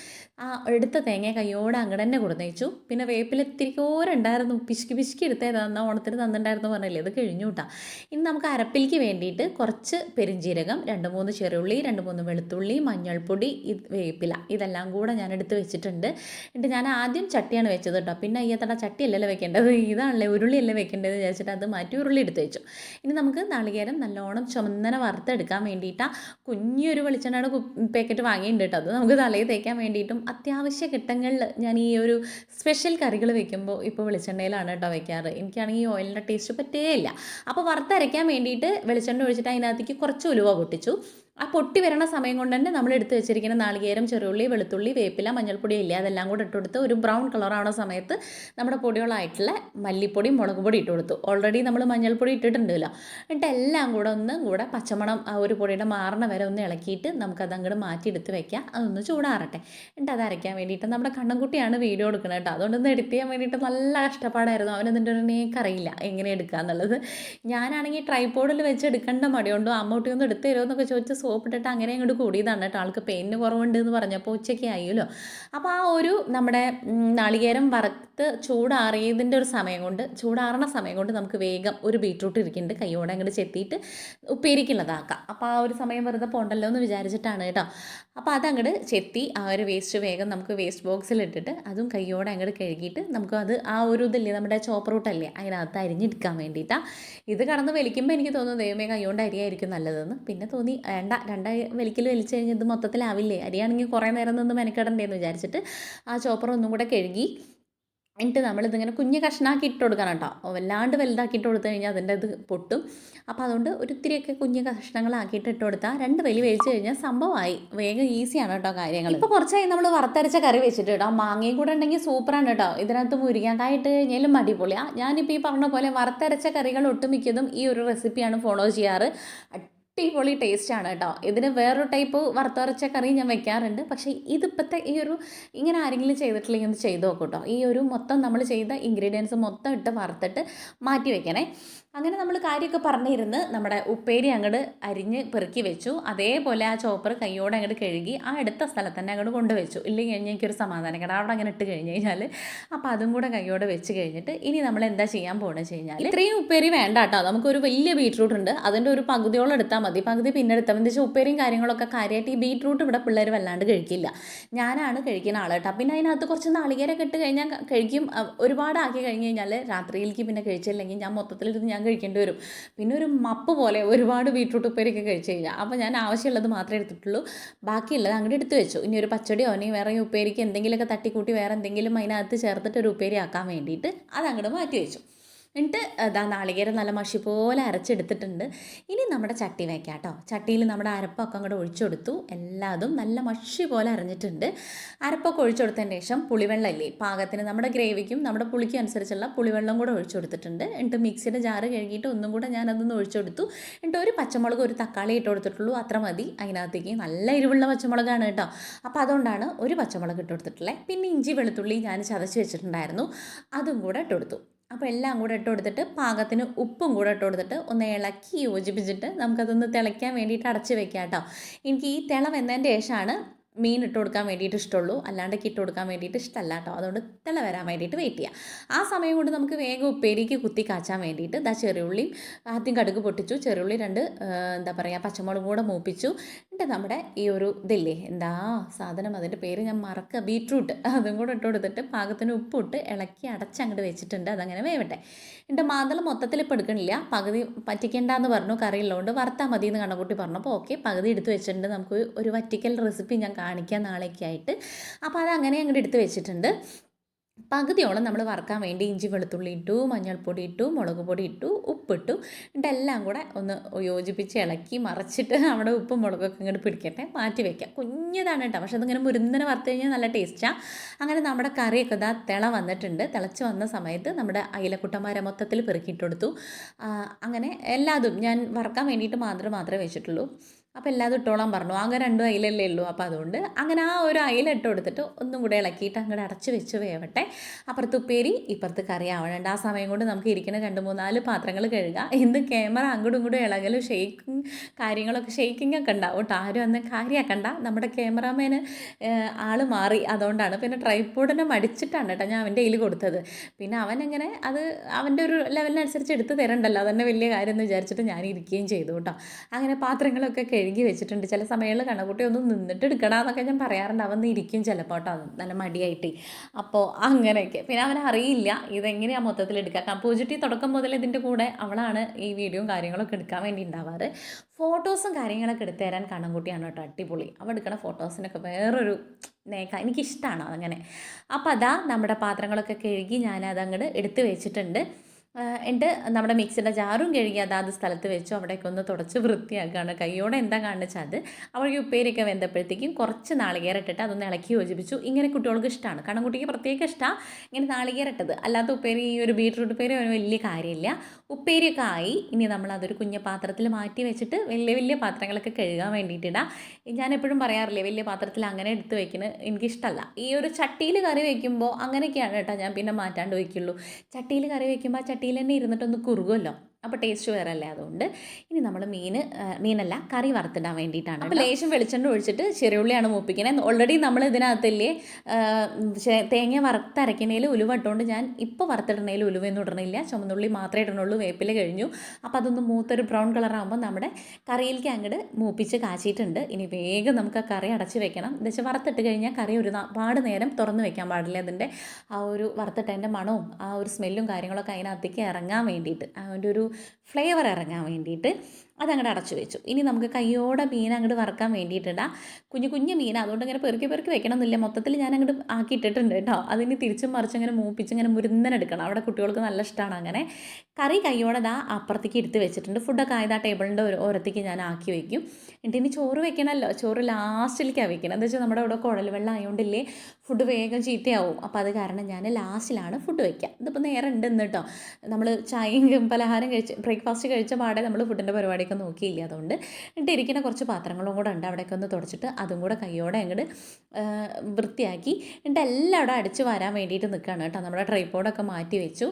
ആ എടുത്ത തേങ്ങ കയ്യോടെ അങ്ങനെ തന്നെ കൊടുത്തേച്ചു പിന്നെ വേപ്പില ഇത്തിരിക്കോരുണ്ടായിരുന്നു പിശുക്കി പിശുക്കി എടുത്തേ തന്ന ഓണത്തിന് തന്നിട്ടുണ്ടായിരുന്നു പറഞ്ഞില്ലേ? അത് കഴിഞ്ഞു കേട്ടോ. ഇനി നമുക്ക് അരപ്പിലേക്ക് വേണ്ടിയിട്ട് കുറച്ച് പെരിഞ്ജീരകം രണ്ട് മൂന്ന് ചെറുള്ളി രണ്ട് മൂന്ന് വെളുത്തുള്ളി മഞ്ഞൾപ്പൊടി ഇത് വേപ്പില ഇതെല്ലാം കൂടെ ഞാൻ എടുത്ത് വെച്ചിട്ടുണ്ട്. എന്നിട്ട് ഞാൻ ആദ്യം ചട്ടിയാണ് വെച്ചത് കേട്ടോ. പിന്നെ അയ്യത്തട ചട്ടിയല്ലല്ലോ വെക്കേണ്ടത്. ഇതാണല്ലേ ഉരുളിയല്ലേ വെക്കേണ്ടത് വിചാരിച്ചിട്ട് അത് മാറ്റി ഉരുളി എടുത്ത് വെച്ചു. ഇനി നമുക്ക് നാളികേരം നല്ലോണം ചുമന്നനെ വറുത്തെടുക്കാൻ വേണ്ടിയിട്ടാണ് കുഞ്ഞൊരു വെളിച്ചെണ്ണയുടെ പാക്കറ്റ് വാങ്ങിയിട്ടുണ്ട് അത് നമുക്ക് തലയിൽ തേക്കാൻ വേണ്ടിയിട്ടും അത്യാവശ്യ ഘട്ടങ്ങളിൽ ഞാൻ ഈ ഒരു സ്പെഷ്യൽ കറികൾ വെക്കുമ്പോൾ ഇപ്പോൾ വെളിച്ചെണ്ണയിലാണ് കേട്ടോ വെക്കാറ്. എനിക്കാണെങ്കിൽ ഈ ഓയിലിന്റെ ടേസ്റ്റ് പറ്റേയില്ല അപ്പോൾ വറുത്തരയ്ക്കാൻ വേണ്ടിയിട്ട് വെളിച്ചെണ്ണ ഒഴിച്ചിട്ട് അതിനകത്തേക്ക് കുറച്ച് ഉലുവ പൊട്ടിച്ചു. ആ പൊട്ടി വരണ സമയം കൊണ്ട് തന്നെ നമ്മൾ എടുത്ത് വെച്ചിരിക്കുന്ന നാളികേരം ചെറുള്ളി വെളുത്തുള്ളി വേപ്പില മഞ്ഞൾപ്പൊടി ഇല്ല അതെല്ലാം കൂടെ ഇട്ട് കൊടുത്ത് ഒരു ബ്രൗൺ കളറാവണ സമയത്ത് നമ്മുടെ പൊടികളായിട്ടുള്ള മല്ലിപ്പൊടി മുളക് പൊടി ഇട്ട് കൊടുത്തു. ഓൾറെഡി നമ്മൾ മഞ്ഞൾപ്പൊടി ഇട്ടിട്ടുണ്ടല്ലോ. എന്നിട്ട് എല്ലാം കൂടെ ഒന്ന് കൂടെ പച്ചമണം ആ ഒരു പൊടിയുടെ മാറണ വരെ ഒന്ന് ഇളക്കിയിട്ട് നമുക്കത് അങ്ങോട്ട് മാറ്റി എടുത്ത് വെക്കാം. അതൊന്ന് ചൂടാറട്ടെ. എന്നിട്ട് അത് അരയ്ക്കാൻ വേണ്ടിയിട്ട് നമ്മുടെ കണ്ണൻകുട്ടിയാണ് വീഡിയോ എടുക്കുന്നത് കേട്ടോ. അതുകൊണ്ടൊന്ന് എഡിറ്റ് ചെയ്യാൻ വേണ്ടിയിട്ട് നല്ല കഷ്ടപ്പാടായിരുന്നു. അവനതിന്റെ ഒരു നേക്കറിയില്ല എങ്ങനെ എടുക്കുക എന്നുള്ളത് ഞാനാണെങ്കിൽ ട്രൈപോഡിൽ വെച്ച് എടുക്കേണ്ട മടിയുണ്ടോ? അമ്മൂട്ടി ഒന്ന് എടുത്ത് തരുമോ എന്നൊക്കെ ചോദിച്ച് സോപ്പ് അങ്ങനെ അങ്ങോട്ട് കൂടിയതാണ് കേട്ടോ. ആൾക്ക് പെയിന് കുറവുണ്ട് എന്ന് പറഞ്ഞപ്പോൾ ഉച്ചയ്ക്ക് ആയല്ലോ. അപ്പോൾ ആ ഒരു നമ്മുടെ നാളികേരം വറുത്ത് ചൂടാറിയതിന്റെ ഒരു സമയം കൊണ്ട് ചൂടാറണ സമയം കൊണ്ട് നമുക്ക് വേഗം ഒരു ബീട്രൂട്ട് ഇരിക്കുന്നുണ്ട്. കൈയോടെ അങ്ങോട്ട് ചെത്തിയിട്ട് ഉപ്പേരിക്കുള്ളതാക്കാം. അപ്പോൾ ആ ഒരു സമയം വെറുതെ പോണ്ടല്ലോ എന്ന് വിചാരിച്ചിട്ടാണ് കേട്ടോ. അപ്പോൾ അതങ്ങോട്ട് ചെത്തി ആ ഒരു വേസ്റ്റ് വേഗം നമുക്ക് വേസ്റ്റ് ബോക്സിൽ ഇട്ടിട്ട് അതും കൈയോടെ അങ്ങോട്ട് കഴുകിയിട്ട് നമുക്ക് അത് ആ ഒരു ഇതില്ലേ നമ്മുടെ ചോപ്പർ റൂട്ടല്ലേ അതിനകത്ത് അരിഞ്ഞെടുക്കാൻ വേണ്ടിയിട്ടാണ് ഇത് കടന്ന് വലിക്കുമ്പോൾ എനിക്ക് തോന്നുന്നു ദൈവമേ കൈകൊണ്ട് അരിയായിരിക്കും നല്ലതെന്ന്. പിന്നെ തോന്നി വേണ്ട രണ്ട് വലിക്കൽ വലിച്ചു കഴിഞ്ഞാൽ ഇത് മൊത്തത്തിലാവില്ലേ? അരിയാണെങ്കിൽ കുറേ നേരം നിന്ന് മെനക്കെടണ്ടേന്ന് വിചാരിച്ചിട്ട് ആ ചോപ്പർ ഒന്നും കൂടെ കഴുകി എന്നിട്ട് നമ്മളിതിങ്ങനെ കുഞ്ഞ് കഷ്ണാക്കി ഇട്ട് കൊടുക്കണം കേട്ടോ. വല്ലാണ്ട് വലുതാക്കി ഇട്ട് കൊടുത്തു കഴിഞ്ഞാൽ അതിന്റെ ഇത് പൊട്ടും. അപ്പോൾ അതുകൊണ്ട് ഒരിത്തിരിയൊക്കെ കുഞ്ഞു കഷ്ണങ്ങളാക്കിയിട്ട് ഇട്ട് കൊടുത്താൽ രണ്ട് വലി വേവിച്ച് കഴിഞ്ഞാൽ സംഭവമായി. വേഗം ഈസിയാണ് കേട്ടോ കാര്യങ്ങൾ ഇപ്പോൾ കുറച്ചായി നമ്മൾ വറുത്തരച്ച കറി വെച്ചിട്ട് കേട്ടോ. മാങ്ങയും കൂടെ ഉണ്ടെങ്കിൽ സൂപ്പറാണ് കേട്ടോ. ഇതിനകത്ത് മുരിങ്ങാക്കായ ഇട്ട് കഴിഞ്ഞാലും അടിപൊളിയാണ് ഞാനിപ്പോൾ ഈ പറഞ്ഞ പോലെ വറുത്തരച്ച കറികൾ ഒട്ടുമിക്കതും ഈ ഒരു റെസിപ്പിയാണ് ഫോളോ ചെയ്യാറ്. അടിപൊളി ടേസ്റ്റാണ് കേട്ടോ ഇതിന് വേറൊരു ടൈപ്പ് വറുത്തരച്ച കറി ഞാൻ വെക്കാറുണ്ട്. പക്ഷേ ഇതിപ്പോഴത്തെ ഈ ഒരു ഇങ്ങനെ ആരെങ്കിലും ചെയ്തിട്ടില്ലെങ്കിൽ ഒന്ന് ചെയ്ത് നോക്കൂ കേട്ടോ ഈ ഒരു മൊത്തം നമ്മൾ ചെയ്ത ഇൻഗ്രീഡിയൻസ് മൊത്തം ഇട്ട് വറുത്തിട്ട് മാറ്റി വെക്കണേ. അങ്ങനെ നമ്മൾ കാര്യമൊക്കെ പറഞ്ഞിരുന്ന് നമ്മുടെ ഉപ്പേരി അങ്ങോട്ട് അരിഞ്ഞ് പെറുക്കി വെച്ചു. അതേപോലെ ആ ചോപ്പർ കൈയോടെ അങ്ങോട്ട് കഴുകി ആ അടുത്ത സ്ഥലത്ത് തന്നെ അങ്ങോട്ട് കൊണ്ടുവച്ചു ഇല്ലെങ്കിൽ എനിക്കൊരു സമാധാനം കേട്ടോ അവിടെ അങ്ങനെ ഇട്ട് കഴിഞ്ഞ് കഴിഞ്ഞാൽ അപ്പോൾ അതും കൂടെ കൈയോടെ വെച്ച് കഴിഞ്ഞിട്ട് ഇനി നമ്മൾ എന്താ ചെയ്യാൻ പോകണമെന്ന് വെച്ച് കഴിഞ്ഞാൽ ഇത്രയും ഉപ്പേരി വേണ്ട കേട്ടോ. നമുക്കൊരു വലിയ ബീട്രൂട്ട് ഉണ്ട്. അതിന്റെ ഒരു പകുതിയോളം എടുത്താൽ മതി. പകുതി പിന്നെ എടുത്താൽ മതി. ഉപ്പേരിയും കാര്യങ്ങളൊക്കെ കാര്യമായിട്ട് ഈ ബീട്രൂട്ട് ഇവിടെ പിള്ളേർ വല്ലാണ്ട് കഴിക്കില്ല. ഞാനാണ് കഴിക്കുന്ന ആൾ കേട്ടോ. പിന്നെ അതിനകത്ത് കുറച്ച് നാളികേരൊക്കെ ഇട്ട് കഴിഞ്ഞാൽ കഴിക്കും ഒരുപാടാക്കി കഴിഞ്ഞ് കഴിഞ്ഞാൽ രാത്രിയിലേക്ക് പിന്നെ കഴിച്ചില്ലെങ്കിൽ ഞാൻ മൊത്തത്തിലിരുന്ന് ഞാൻ കഴിക്കേണ്ടി വരും. പിന്നെ ഒരു മപ്പ് പോലെ ഒരുപാട് ബീട്രൂട്ട് ഉപ്പേരിയൊക്കെ കഴിച്ച് കഴിഞ്ഞാൽ അപ്പോൾ ഞാൻ ആവശ്യമുള്ളത് മാത്രമേ എടുത്തിട്ടുള്ളൂ. ബാക്കിയുള്ളത് അങ്ങോട്ട് എടുത്ത് വെച്ചു. ഇനി ഒരു പച്ചടിയോ ഇനി വേറെ ഉപ്പേരിക്ക് എന്തെങ്കിലുമൊക്കെ തട്ടിക്കൂട്ടി വേറെ എന്തെങ്കിലും അതിനകത്ത് ചേർത്തിട്ട് ഒരു ഉപ്പേരി ആക്കാൻ വേണ്ടിയിട്ട് അത് അങ്ങോട്ട് മാറ്റി വെച്ചു. എന്നിട്ട് അതാ നാളികേരം നല്ല മഷി പോലെ അരച്ചെടുത്തിട്ടുണ്ട്. ഇനി നമ്മുടെ ചട്ടി വയ്ക്കാം കേട്ടോ. ചട്ടിയിൽ നമ്മുടെ അരപ്പൊക്കെ അങ്ങോട്ട് ഒഴിച്ചു കൊടുത്തു. എല്ലാതും നല്ല മഷി പോലെ അരഞ്ഞിട്ടുണ്ട്. അരപ്പൊക്കെ ഒഴിച്ചു കൊടുത്തതിന് ശേഷം പുളിവെള്ളം ഇല്ലേ പാകത്തിന് നമ്മുടെ ഗ്രേവിക്കും നമ്മുടെ പുളിക്കും അനുസരിച്ചുള്ള പുളിവെള്ളം കൂടെ ഒഴിച്ചു കൊടുത്തിട്ടുണ്ട്. എന്നിട്ട് മിക്സിയുടെ ജാറ് കഴുകിയിട്ട് ഒന്നും കൂടെ ഞാനതൊന്ന് ഒഴിച്ചു കൊടുത്തു. എന്നിട്ട് ഒരു പച്ചമുളക് ഒരു തക്കാളി ഇട്ട് കൊടുത്തിട്ടുള്ളൂ. അത്ര മതി. അതിനകത്തേക്ക് നല്ല എരിവുള്ള പച്ചമുളകാണ് കേട്ടോ. അപ്പോൾ അതുകൊണ്ടാണ് ഒരു പച്ചമുളക് ഇട്ട് കൊടുത്തിട്ടുള്ളത് പിന്നെ ഇഞ്ചി വെളുത്തുള്ളി ഞാൻ ചതച്ച് വെച്ചിട്ടുണ്ടായിരുന്നു. അതും കൂടെ ഇട്ട് കൊടുത്തു. അപ്പോൾ എല്ലാം കൂടെ ഇട്ട് കൊടുത്തിട്ട് പാകത്തിന് ഉപ്പും കൂടെ ഇട്ട് കൊടുത്തിട്ട് ഒന്ന് ഇളക്കി യോജിപ്പിച്ചിട്ട് നമുക്കതൊന്ന് തിളയ്ക്കാൻ വേണ്ടിയിട്ട് അടച്ച് വെക്കാം കേട്ടോ. എനിക്ക് ഈ തിള വന്നതിന്റെ ശേഷമാണ് മീൻ ഇട്ട് കൊടുക്കാൻ വേണ്ടിയിട്ട് ഇഷ്ടമുള്ളൂ. അല്ലാണ്ട് ഇട്ട് കൊടുക്കാൻ വേണ്ടിയിട്ട് ഇഷ്ടമല്ല കേട്ടോ. അതുകൊണ്ട് തിള വരാൻ വേണ്ടിയിട്ട് വെയിറ്റ് ചെയ്യാം. ആ സമയം കൊണ്ട് നമുക്ക് വേഗം ഉപ്പേരിക്ക് കുത്തി കാച്ചാൻ വേണ്ടിയിട്ട് ദാ ചെറിയുള്ളിയും ആദ്യം കടുക് പൊട്ടിച്ചു. ചെറിയുള്ളി രണ്ട് എന്താ പറയുക പച്ചമുളകും കൂടെ മൂപ്പിച്ചു. എന്നിട്ട് നമ്മുടെ ഈ ഒരു ഇതില്ലേ? എന്താ സാധനം? അതിന്റെ പേര് ഞാൻ മറക്കുക ബീട്രൂട്ട്. അതും കൂടെ ഇട്ട് കൊടുത്തിട്ട് പാകത്തിന് ഉപ്പിട്ട് ഇളക്കി അടച്ച് അങ്ങോട്ട് വെച്ചിട്ടുണ്ട്. അതങ്ങനെ വേവട്ടെ. എന്റെ മാതളം മൊത്തത്തിൽ ഇപ്പോൾ എടുക്കണില്ല. പകുതി പറ്റിക്കേണ്ടെന്ന് പറഞ്ഞു. കറിയുള്ളതുകൊണ്ട് വറുത്താൽ മതി എന്ന് കണ്ണക്കുട്ടി പറഞ്ഞപ്പോൾ ഓക്കെ പകുതി എടുത്ത് വെച്ചിട്ടുണ്ട്. നമുക്ക് ഒരു വറ്റിക്കൽ റെസിപ്പി ഞാൻ കാണിക്കാം നാളേക്കായിട്ട് അപ്പോൾ അത് അങ്ങനെ അങ്ങോട്ട് എടുത്ത് വെച്ചിട്ടുണ്ട്. പകുതിയോളം നമ്മൾ വറുക്കാൻ വേണ്ടി ഇഞ്ചി വെളുത്തുള്ളി ഇട്ടു മഞ്ഞൾപ്പൊടി ഇട്ടു മുളക് പൊടി ഇട്ടു ഉപ്പിട്ടു. ഇതെല്ലാം കൂടെ ഒന്ന് യോജിപ്പിച്ച് ഇളക്കി മറച്ചിട്ട് നമ്മുടെ ഉപ്പും മുളകൊക്കെ ഇങ്ങോട്ട് പിടിക്കട്ടെ മാറ്റി വെക്കാം. കുഞ്ഞതാണ് കേട്ടോ പക്ഷെ അതിങ്ങനെ മുരുന്നനെ വറുത്ത് കഴിഞ്ഞാൽ നല്ല ടേസ്റ്റാണ് അങ്ങനെ നമ്മുടെ കറിയൊക്കെ ഇതാ തിള വന്നിട്ടുണ്ട്. തിളച്ച് വന്ന സമയത്ത് നമ്മുടെ അയിലക്കുട്ടന്മാരെ മൊത്തത്തിൽ പെറുക്കിയിട്ട് കൊടുത്തു. അങ്ങനെ എല്ലാതും ഞാൻ വറുക്കാൻ വേണ്ടിയിട്ട് മാത്രം മാത്രമേ വെച്ചിട്ടുള്ളൂ. അപ്പോൾ എല്ലാതും ഇട്ടോളാൻ പറഞ്ഞു. ആകെ രണ്ടും അയിലല്ലേ ഉള്ളൂ. അപ്പോൾ അതുകൊണ്ട് അങ്ങനെ ആ ഒരു അയില ഇട്ട് കൊടുത്തിട്ട് ഒന്നും കൂടെ ഇളക്കിയിട്ട് അങ്ങോട്ട് അടച്ച് വെച്ച് വേവട്ടെ. അപ്പുറത്ത് ഉപ്പേരി ഇപ്പുറത്ത് കറി ആവണുണ്ട് ആ സമയം കൊണ്ട് നമുക്ക് ഇരിക്കുന്ന രണ്ട് മൂന്നാൽ പാത്രങ്ങൾ കഴുകുക എന്ത് ക്യാമറ അങ്ങോട്ടും ഇങ്ങോട്ടും ഇളകലും ഷെയ്ക്കിങ് കാര്യങ്ങളൊക്കെ ഷെയ്ക്കിംഗ് ഒക്കെ ഉണ്ടാവും. കേട്ടോ ആരും അന്ന് കാര്യമാക്കണ്ട നമ്മുടെ ക്യാമറാമാന് ആൾ മാറി അതുകൊണ്ടാണ്. പിന്നെ ട്രൈപ്പോഡിനെ മടിച്ചിട്ടാണ് കേട്ടോ ഞാൻ അവന്റെ കയ്യിൽ കൊടുത്തത്. പിന്നെ അവൻ അങ്ങനെ അത് അവന്റെ ഒരു ലെവലിനനുസരിച്ച് എടുത്ത് തരണ്ടല്ലോ. അതന്നെ വലിയ കാര്യം എന്ന് വിചാരിച്ചിട്ട് ഞാൻ ഇരിക്കുകയും ചെയ്തു കേട്ടോ. അങ്ങനെ പാത്രങ്ങളൊക്കെ കഴുകി വെച്ചിട്ടുണ്ട്. ചില സമയങ്ങളിൽ കണ്ണക്കുട്ടി ഒന്ന് നിന്നിട്ട് എടുക്കണമെന്നൊക്കെ ഞാൻ പറയാറുണ്ട്. അവൻ ഇരിക്കും ചിലപ്പോൾ കേട്ടോ. നല്ല മടിയായിട്ട്. അപ്പോൾ അങ്ങനെയൊക്കെ. പിന്നെ അവൻ അറിയില്ല. ഇതെങ്ങനെയാണ് മൊത്തത്തിൽ എടുക്കുക. പൂജട്ടി തുടക്കം മുതൽ ഇതിന്റെ കൂടെ അവളാണ് ഈ വീഡിയോയും കാര്യങ്ങളൊക്കെ എടുക്കാൻ വേണ്ടി ഉണ്ടാവാറ്. ഫോട്ടോസും കാര്യങ്ങളൊക്കെ എടുത്തു തരാൻ കണ്ണൻകുട്ടിയാണ് കേട്ടോ. അടിപൊളി. അവൾ എടുക്കണ ഫോട്ടോസിനൊക്കെ വേറൊരു നേക്ക. എനിക്കിഷ്ടമാണ് അതങ്ങനെ. അപ്പോൾ അതാ നമ്മുടെ പാത്രങ്ങളൊക്കെ കഴുകി ഞാനതങ്ങോട്ട് എടുത്ത് വെച്ചിട്ടുണ്ട്. എന്നിട്ട് നമ്മുടെ മിക്സിയുടെ ജാറും കഴുകി അതാത് സ്ഥലത്ത് വെച്ചു അവിടേക്ക് ഒന്ന് തുടച്ച് വൃത്തിയാക്കുകയാണ്. കൈയോടെ എന്താ കാണിച്ചാൽ അത്? അവൾക്ക് ഉപ്പേരിയൊക്കെ വെന്തപ്പോഴത്തേക്കും കുറച്ച് നാളികേരട്ടിട്ട് അതൊന്ന് ഇളക്കി യോജിപ്പിച്ചു. ഇങ്ങനെ കുട്ടികൾക്ക് ഇഷ്ടമാണ് കാരണം കുട്ടിക്ക് പ്രത്യേക ഇഷ്ടമാണ് ഇങ്ങനെ നാളികേരട്ടത് അല്ലാത്ത ഉപ്പേരി ഈ ഒരു ബീട്രൂട്ട് ഉപ്പേരി വലിയ കാര്യമില്ല. ഉപ്പേരിയൊക്കെ ആയി ഇനി നമ്മൾ അതൊരു കുഞ്ഞ പാത്രത്തിൽ മാറ്റി വെച്ചിട്ട് വലിയ വലിയ പാത്രങ്ങളൊക്കെ കഴുകാൻ വേണ്ടിയിട്ടിടാം. ഞാൻ എപ്പോഴും പറയാറില്ലേ വലിയ പാത്രത്തിൽ അങ്ങനെ എടുത്ത് വെക്കുന്നത് എനിക്കിഷ്ടമല്ല ഈ ഒരു ചട്ടിയിൽ കറി വയ്ക്കുമ്പോൾ അങ്ങനെയൊക്കെയാണ് കേട്ടോ ഞാൻ പിന്നെ മാറ്റാണ്ട് വയ്ക്കുള്ളൂ. ചട്ടിയിൽ കറി വയ്ക്കുമ്പോൾ ആ ചട്ടിയിൽ തന്നെ ഇരുന്നിട്ടൊന്ന് കുറുകുമല്ലോ. അപ്പോൾ ടേസ്റ്റ് വേറെ അല്ലേ അതുകൊണ്ട്. ഇനി നമ്മൾ മീൻ മീനല്ല കറി വറുത്തിടാൻ വേണ്ടിയിട്ടാണ് അപ്പോൾ ലേശം വെളിച്ചെണ്ണ ഒഴിച്ചിട്ട് ചെറിയുള്ളിയാണ് മൂപ്പിക്കുന്നത് ഓൾറെഡി നമ്മൾ ഇതിനകത്തില്ലേ തേങ്ങ വറുത്തരയ്ക്കണേൽ ഉലുവ ഇട്ടുകൊണ്ട് ഞാൻ ഇപ്പോൾ വറുത്തിടണേൽ ഉലുവയൊന്നും ഇടണില്ല. ചുമന്നുള്ളി മാത്രമേ ഇടണുള്ളൂ വേപ്പില കഴിഞ്ഞു. അപ്പോൾ അതൊന്ന് മൂത്തൊരു ബ്രൗൺ കളറാകുമ്പോൾ നമ്മുടെ കറിയിലേക്ക് അങ്ങോട്ട് മൂപ്പിച്ച് കാച്ചിയിട്ടുണ്ട്. ഇനി വേഗം നമുക്ക് ആ കറി അടച്ച് വെക്കണം. എന്താ വെച്ചാൽ വറുത്തിട്ട് കഴിഞ്ഞാൽ കറി ഒരു പാട് നേരം തുറന്ന് വെക്കാൻ പാടില്ല. അതിന്റെ ആ ഒരു വറുത്തിട്ടതിന്റെ മണവും ആ ഒരു സ്മെല്ലും കാര്യങ്ങളൊക്കെ അതിനകത്തേക്ക് ഇറങ്ങാൻ വേണ്ടിയിട്ട്. അതിന്റെ ഒരു ഫ്ലേവർ ഇറങ്ങാൻ വേണ്ടിയിട്ട് അതങ്ങോട്ട് അടച്ചു വെച്ചു. ഇനി നമുക്ക് കയ്യോടെ മീൻ അങ്ങോട്ട് വറുക്കാൻ വേണ്ടിയിട്ടുണ്ട് കുഞ്ഞു കുഞ്ഞു മീൻ അതുകൊണ്ട് ഇങ്ങനെ പെറുക്കി പെറുക്കി വെക്കണമെന്നില്ല മൊത്തത്തിൽ ഞാൻ അങ്ങോട്ട് ആക്കിയിട്ടിട്ടുണ്ട് കേട്ടോ അതിന് തിരിച്ചും മറിച്ച് അങ്ങനെ മൂപ്പിച്ച് ഇങ്ങനെ മുരുന്നനെടുക്കണം അവിടെ കുട്ടികൾക്ക് നല്ല ഇഷ്ടമാണ് അങ്ങനെ. കറി കയ്യോടെ ദാ അപ്പുറത്തേക്ക് എടുത്ത് വെച്ചിട്ടുണ്ട്. ഫുഡൊക്കെ ആയത് ആ ടേബിളിന്റെ ഓരത്തേക്ക് ഞാൻ ആക്കി വെക്കും. എന്നിട്ട് ഇനി ചോറ് വെക്കണമല്ലോ ചോറ് ലാസ്റ്റിലേക്കാണ് വെക്കണം എന്താ വെച്ചാൽ നമ്മുടെ ഇവിടെ കുഴൽ വെള്ളം ആയതുകൊണ്ടില്ലേ ഫുഡ് വേഗം ചീത്തയാവും. അപ്പോൾ അത് കാരണം ഞാൻ ലാസ്റ്റിലാണ് ഫുഡ് വയ്ക്കുക ഇതിപ്പോൾ നേരെ ഉണ്ട് കേട്ടോ നമ്മൾ ചായയും പലഹാരം കഴിച്ച് ബ്രേക്ക്ഫാസ്റ്റ് കഴിച്ച പാടെ നമ്മൾ ഫുഡിന്റെ പരിപാടിയൊക്കെ നോക്കിയില്ല. അതുകൊണ്ട് എന്നിട്ട് ഇരിക്കുന്ന കുറച്ച് പാത്രങ്ങളും കൂടെ ഉണ്ട്. അവിടെയൊക്കെ ഒന്ന് തുടച്ചിട്ട് അതും കൂടെ കൈയോടെ അങ്ങോട്ട് വൃത്തിയാക്കി. എന്നിട്ട് എല്ലാം അവിടെ അടിച്ച് വരാൻ വേണ്ടിയിട്ട് നിൽക്കുകയാണ് കേട്ടോ. നമ്മുടെ ട്രൈപ്പോഡൊക്കെ മാറ്റി വെച്ചു.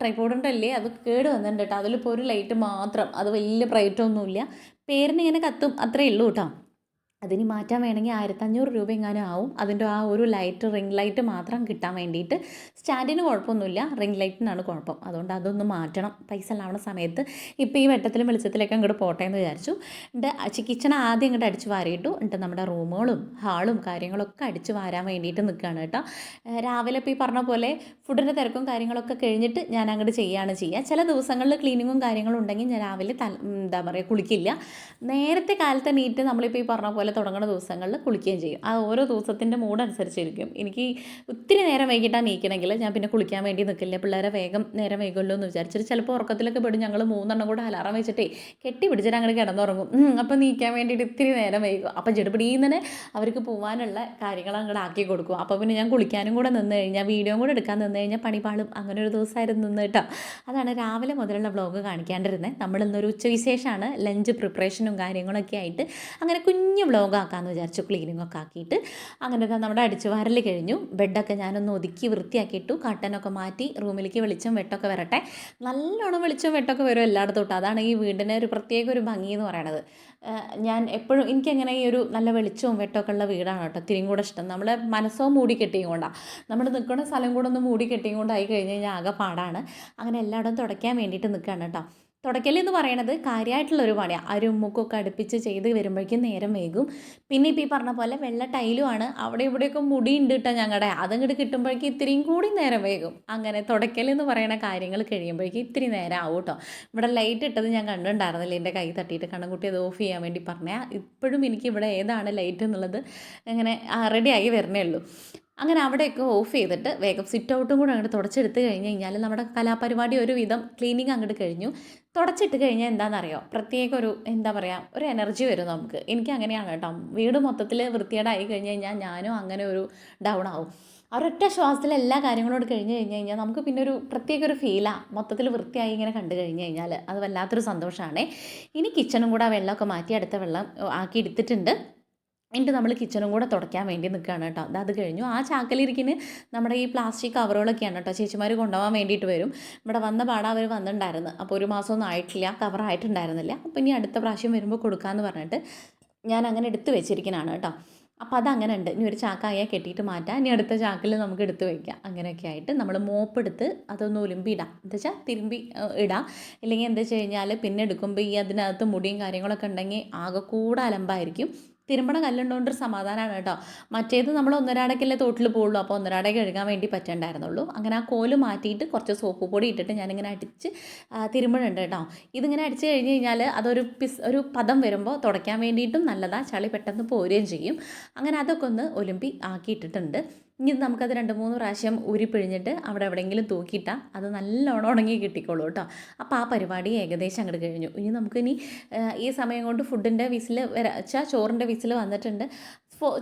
ട്രൈപ്പോഡുണ്ടല്ലേ അത് കേട് വന്നിട്ടുണ്ട് കേട്ടോ. അതിലിപ്പോൾ ഒരു ലൈറ്റ് മാത്രം. അത് വലിയ ബ്രൈറ്റൊന്നുമില്ല പേരിന് ഇങ്ങനെ കത്തും. അത്രയേ ഉള്ളൂ കേട്ടോ. അതിന് മാറ്റാൻ വേണമെങ്കിൽ ആയിരത്തഞ്ഞൂറ് രൂപ എങ്ങാനും ആവും. അതിന്റെ ആ ഒരു ലൈറ്റ് റിംഗ് ലൈറ്റ് മാത്രം കിട്ടാൻ വേണ്ടിയിട്ട് സ്റ്റാൻഡിന് കുഴപ്പമൊന്നുമില്ല. റിംഗ് ലൈറ്റിനാണ് കുഴപ്പം. അതുകൊണ്ട് അതൊന്ന് മാറ്റണം. പൈസ ഉണ്ടാവുന്ന സമയത്ത് ഇപ്പോൾ ഈ വെട്ടത്തിലും വെളിച്ചത്തിലൊക്കെ അങ്ങോട്ട് പോട്ടെ എന്ന് വിചാരിച്ചു. എന്നിട്ട് കിച്ചൺ ആദ്യം ഇങ്ങോട്ട് അടിച്ച് വാരിയിട്ടു. എന്നിട്ട് നമ്മുടെ റൂമുകളും ഹാളും കാര്യങ്ങളൊക്കെ അടിച്ച് വാരാൻ വേണ്ടിയിട്ട് നിൽക്കുകയാണ് കേട്ടോ. രാവിലെ ഇപ്പോൾ ഈ പറഞ്ഞ പോലെ ഫുഡിന്റെ തിരക്കും കാര്യങ്ങളൊക്കെ കഴിഞ്ഞിട്ട് ഞാൻ അങ്ങോട്ട് ചെയ്യുകയാണ് ചെയ്യുക ചില ദിവസങ്ങളിൽ ക്ലീനിങ്ങും കാര്യങ്ങളും ഉണ്ടെങ്കിൽ ഞാൻ രാവിലെ തല എന്താ പറയുക കുളിക്കില്ല. നേരത്തെ കാലത്തെ നീറ്റ് നമ്മളിപ്പോൾ ഈ പറഞ്ഞ പോലെ തുടങ്ങുന്ന ദിവസങ്ങളിൽ കുളിക്കുകയും ചെയ്യും. ആ ഓരോ ദിവസത്തിന്റെ മൂഡ് അനുസരിച്ചിരിക്കും. എനിക്ക് ഒത്തിരി നേരം വൈകിട്ടാണ് നീക്കണമെങ്കിൽ ഞാൻ പിന്നെ കുളിക്കാൻ വേണ്ടി നിൽക്കില്ല പിള്ളേരെ വേഗം നേരം വൈകുമല്ലോ എന്ന് വിചാരിച്ചിട്ട് ചിലപ്പോൾ ഉറക്കത്തിലൊക്കെ പെടും. ഞങ്ങൾ മൂന്നെണ്ണം കൂടെ അലാറം വെച്ചിട്ടേ കെട്ടി പിടിച്ചിട്ട് അങ്ങനെ കിടന്നുറങ്ങും. അപ്പോൾ നീക്കാൻ വേണ്ടിയിട്ട് ഇത്തിരി നേരം വൈകും. അപ്പോൾ ചെടുപിടീന്ന് അവർക്ക് പോകാനുള്ള കാര്യങ്ങൾ അങ്ങോട്ട് ആക്കി കൊടുക്കും. അപ്പോൾ പിന്നെ ഞാൻ കുളിക്കാനും കൂടെ നിന്ന് കഴിഞ്ഞാൽ വീഡിയോയും കൂടെ എടുക്കാൻ നിന്ന് കഴിഞ്ഞാൽ പണിപാളും അങ്ങനെ ഒരു ദിവസമായിരുന്നു നിന്ന് കേട്ടോ. അതാണ് രാവിലെ മുതലുള്ള വ്ളോഗ് കാണിക്കാണ്ടിരുന്നത് നമ്മൾ ഇന്നൊരു ഉച്ചവിശേഷമാണ് ലഞ്ച് പ്രിപ്പറേഷനും കാര്യങ്ങളൊക്കെ ആയിട്ട് അങ്ങനെ കുഞ്ഞു ആക്കാമെന്ന് വിചാരിച്ചു ക്ലീനിങ് ഒക്കെ ആക്കിയിട്ട്. അങ്ങനെ ദാ നമ്മുടെ അടിച്ചുവാരൽ കഴിഞ്ഞു. ബെഡൊക്കെ ഞാനൊന്ന് ഒതുക്കി വൃത്തിയാക്കിയിട്ടു കട്ടനൊക്കെ മാറ്റി റൂമിലേക്ക് വെളിച്ചം വെട്ടൊക്കെ വരട്ടെ. നല്ലോണം വെളിച്ചം വെട്ടൊക്കെ വരും എല്ലായിടത്തും തൊട്ട് അതാണ് ഈ വീടിന്റെ ഒരു പ്രത്യേക ഒരു ഭംഗി എന്ന് പറയുന്നത് ഞാൻ എപ്പോഴും എനിക്കങ്ങനെ ഈ ഒരു നല്ല വെളിച്ചവും വെട്ടമൊക്കെ ഉള്ള വീടാണ് കേട്ടോ. തിരിയും കൂടെ ഇഷ്ടം. നമ്മളെ മനസ്സോ മൂടി കെട്ടിയും കൊണ്ടാണ് നമ്മൾ നിൽക്കുന്ന സ്ഥലം കൂടെ ഒന്ന് മൂടി കെട്ടിയും കൊണ്ടായി കഴിഞ്ഞ് കഴിഞ്ഞാൽ ആകെ പാടാണ്. അങ്ങനെ എല്ലായിടവും തുടയ്ക്കാൻ വേണ്ടിയിട്ട് നിൽക്കുകയാണ് കേട്ടോ. തുടയ്ക്കൽ എന്ന് പറയുന്നത് കാര്യമായിട്ടുള്ള ഒരു പണിയാണ് അരും മുക്കൊക്കെ അടുപ്പിച്ച് ചെയ്ത് വരുമ്പോഴേക്കും നേരം വൈകും. പിന്നെ ഇപ്പോൾ ഈ പറഞ്ഞ പോലെ വെള്ള ടൈലുമാണ്. അവിടെ ഇവിടെയൊക്കെ മുടി ഉണ്ട് കേട്ടോ ഞങ്ങളുടെ അതങ്ങോട്ട് കിട്ടുമ്പോഴേക്കും ഇത്രയും കൂടി നേരം വൈകും. അങ്ങനെ തുടയ്ക്കൽ എന്ന് പറയുന്ന കാര്യങ്ങൾ കഴിയുമ്പോഴേക്കും ഇത്തിരി നേരം ആവും കേട്ടോ ഇവിടെ ലൈറ്റ് ഇട്ടത് ഞാൻ കണ്ടിട്ടുണ്ടായിരുന്നില്ല എന്റെ കൈ തട്ടിയിട്ട് കണ്ണൻകുട്ടി അത് ഓഫ് ചെയ്യാൻ വേണ്ടി പറഞ്ഞാൽ ഇപ്പോഴും എനിക്ക് ഇവിടെ ഏതാണ് ലൈറ്റ് എന്നുള്ളത് അങ്ങനെ റെഡി ആയി വരണേ ഉള്ളൂ. അങ്ങനെ അവിടെയൊക്കെ ഓഫ് ചെയ്തിട്ട് വേഗം സിറ്റ് ഔട്ടും കൂടെ അങ്ങോട്ട് തുടച്ചെടുത്ത് കഴിഞ്ഞ് കഴിഞ്ഞാൽ നമ്മുടെ കലാപരിപാടി ഒരുവിധം ക്ലീനിങ് അങ്ങോട്ട് കഴിഞ്ഞു. തുടച്ചിട്ട് കഴിഞ്ഞാൽ എന്താണെന്നറിയോ പ്രത്യേക ഒരു എന്താ പറയുക ഒരു എനർജി വരും നമുക്ക്. എനിക്ക് അങ്ങനെയാണ് കേട്ടോ. വീട് മൊത്തത്തിൽ വൃത്തികേടായി കഴിഞ്ഞ് കഴിഞ്ഞാൽ ഞാനും അങ്ങനെ ഒരു ഡൗൺ ആവും. ഒരൊറ്റ ശ്വാസത്തിൽ എല്ലാ കാര്യങ്ങളോട് കഴിഞ്ഞ് കഴിഞ്ഞ് കഴിഞ്ഞാൽ നമുക്ക് പിന്നെ ഒരു പ്രത്യേക ഒരു ഫീലാണ് മൊത്തത്തിൽ വൃത്തിയായി ഇങ്ങനെ കണ്ടു കഴിഞ്ഞ് കഴിഞ്ഞാൽ അത് വല്ലാത്തൊരു സന്തോഷമാണ് ഇനി കിച്ചണും കൂടെ ആ വെള്ളമൊക്കെ മാറ്റി അടുത്ത വെള്ളം ആക്കി എടുത്തിട്ടുണ്ട് എന്നിട്ട് നമ്മൾ കിച്ചണും കൂടെ തുടയ്ക്കാൻ വേണ്ടി നിൽക്കുകയാണ് കേട്ടോ. അത് അത് കഴിഞ്ഞു. ആ ചാക്കലിരിക്കുന്ന നമ്മുടെ ഈ പ്ലാസ്റ്റിക് കവറുകളൊക്കെയാണ് കേട്ടോ ചേച്ചിമാർ കൊണ്ടുപോകാൻ വേണ്ടിയിട്ട് വരും. ഇവിടെ വന്ന പാടാ അവർ വന്നിട്ടുണ്ടായിരുന്നു. അപ്പോൾ ഒരു മാസമൊന്നും ആയിട്ടില്ല. കവർ ആയിട്ടുണ്ടായിരുന്നില്ല. അപ്പോൾ ഇനി അടുത്ത പ്രാവശ്യം വരുമ്പോൾ കൊടുക്കാമെന്ന് പറഞ്ഞിട്ട് ഞാൻ അങ്ങനെ എടുത്ത് വെച്ചിരിക്കുന്നതാണ് കേട്ടോ. അപ്പോൾ അതങ്ങനെ ഉണ്ട്. ഇനി ഒരു ചാക്കായ കെട്ടിയിട്ട് മാറ്റാം. ഇനി അടുത്ത ചാക്കിൽ നമുക്ക് എടുത്ത് വയ്ക്കാം അങ്ങനെയൊക്കെ ആയിട്ട് നമ്മൾ മോപ്പ് എടുത്ത് അതൊന്ന് ഒലുമ്പി ഇടാം എന്താ വെച്ചാൽ തിരുമ്പി ഇടാം. ഇല്ലെങ്കിൽ എന്താ വെച്ച് കഴിഞ്ഞാൽ പിന്നെ എടുക്കുമ്പോൾ ഈ അതിനകത്ത് മുടിയും കാര്യങ്ങളൊക്കെ ഉണ്ടെങ്കിൽ ആകെ കൂടെ അലമ്പായിരിക്കും. തിരുമ്പണ കല്ലുണ്ടോണ്ട് ഒരു സമാധാനമാണ് കേട്ടോ. മറ്റേത് നമ്മൾ ഒന്നരാടക്കല്ലേ തോട്ടിൽ പോകുള്ളൂ അപ്പോൾ ഒന്നരാടേ കഴുകാൻ വേണ്ടി പറ്റണ്ടായിരുന്നുള്ളൂ. അങ്ങനെ ആ കോൽ മാറ്റിയിട്ട് കുറച്ച് സോപ്പ് പൊടി ഇട്ടിട്ട് ഞാനിങ്ങനെ അടിച്ച് തിരുമ്പണ തിരുമ്പണുണ്ട് കേട്ടോ. ഇതിങ്ങനെ അടിച്ച് കഴിഞ്ഞ് കഴിഞ്ഞാൽ അതൊരു പിസ് ഒരു പദം വരുമ്പോൾ തുടയ്ക്കാൻ വേണ്ടിയിട്ടും നല്ലതാണ് ചളി പെട്ടെന്ന് പോരുകയും ചെയ്യും. അങ്ങനെ അതൊക്കെ ഒന്ന് ഒലുമ്പി ആക്കിയിട്ടിട്ടുണ്ട്. ഇനി നമുക്കത് രണ്ട് മൂന്ന് പ്രാവശ്യം ഊരി പിഴിഞ്ഞിട്ട് അവിടെ എവിടെയെങ്കിലും തൂക്കിയിട്ടാൽ അത് നല്ലോണം ഉണങ്ങി കിട്ടിക്കോളൂ കേട്ടോ. അപ്പോൾ ആ പരിപാടി ഏകദേശം അങ്ങോട്ട് കഴിഞ്ഞു. ഇനി നമുക്കിനി ഈ സമയം കൊണ്ട് ഫുഡിന്റെ വിസിൽ വരാ വെച്ചാൽ ചോറിന്റെ വിസിൽ വന്നിട്ടുണ്ട്.